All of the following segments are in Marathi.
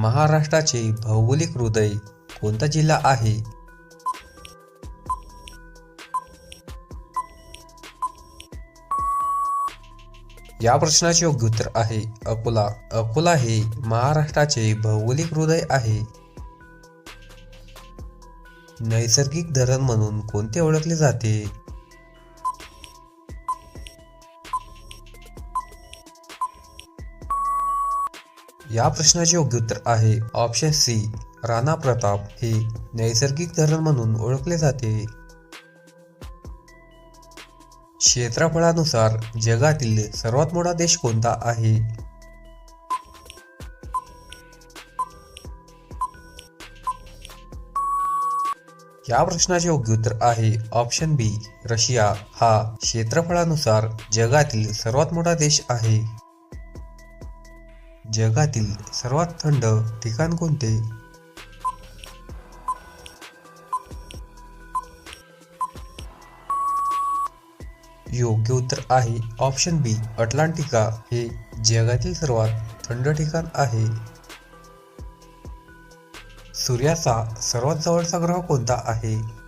महाराष्ट्राचे भौगोलिक हृदय कोणता जिल्हा आहे? या प्रश्नाचे योग्य उत्तर आहे अकोला. अकोला हे महाराष्ट्राचे भौगोलिक हृदय आहे. नैसर्गिक धरण म्हणून कोणते ओळखले जाते? या प्रश्नाचे योग्य उत्तर आहे. ऑप्शन सी राणा प्रताप हे नैसर्गिक धरण म्हणून ओळखले जाते. क्षेत्रफळानुसार जगातील सर्वात मोठा देश कोणता आहे? या प्रश्नाचे योग्य उत्तर आहे. ऑप्शन बी रशिया हा क्षेत्रफळानुसार जगातील सर्वात मोठा देश आहे. जगातील सर्वात थंड ठिकाण कोणते? योग्य उत्तर आहे ऑप्शन बी अटलांटिका. हे जगातील सर्वात थंड ठिकाण आहे. सूर्याचा सर्वात जवळचा ग्रह कोणता आहे?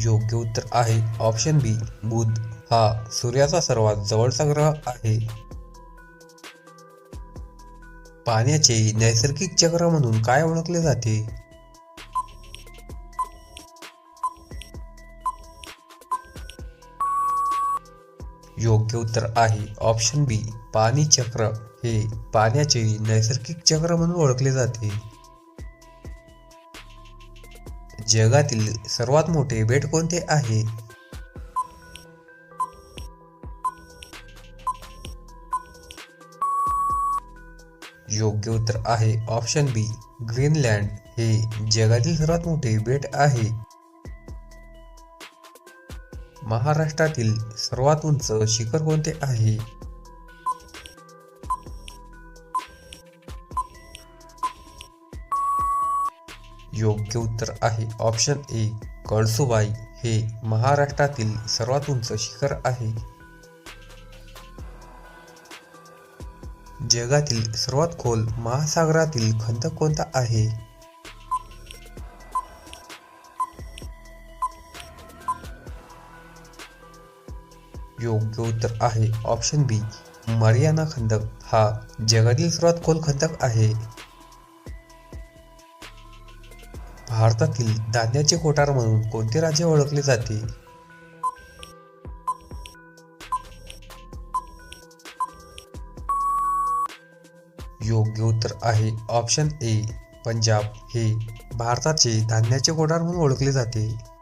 योग्य उत्तर आहे. Option B Budh. हा सूर्याचा सर्वात जवळचा ग्रह आहे. पाण्याचे नैसर्गिक चक्र म्हणून काय ओळखले जाते? योग्य उत्तर आहे. ऑप्शन बी पाणी चक्र. हे पाण्याचे नैसर्गिक चक्र म्हणून ओळखले जाते. जगातील सर्वात मोठे बेट कोणते आहे? योग्य उत्तर आहे ऑप्शन बी ग्रीनलँड. हे जगातील सर्वात मोठे बेट आहे. महाराष्ट्रातील सर्वात उंच शिखर कोणते आहे? योग्य उत्तर आहे. ऑप्शन ए कळसुबाई हे महाराष्ट्रातील सर्वात उंच शिखर आहे. जगातील सर्वात खोल महासागरातील खंदक कोणता आहे? योग्य उत्तर आहे. ऑप्शन बी मरियाना खंदक हा जगातील सर्वात खोल खंदक आहे. भारतातील धान्याचे कोठार म्हणून कोणते राज्य ओळखले जाते? योग्य उत्तर आहे ऑप्शन ए पंजाब. हे भारताचे धान्याचे कोठार म्हणून ओळखले जाते.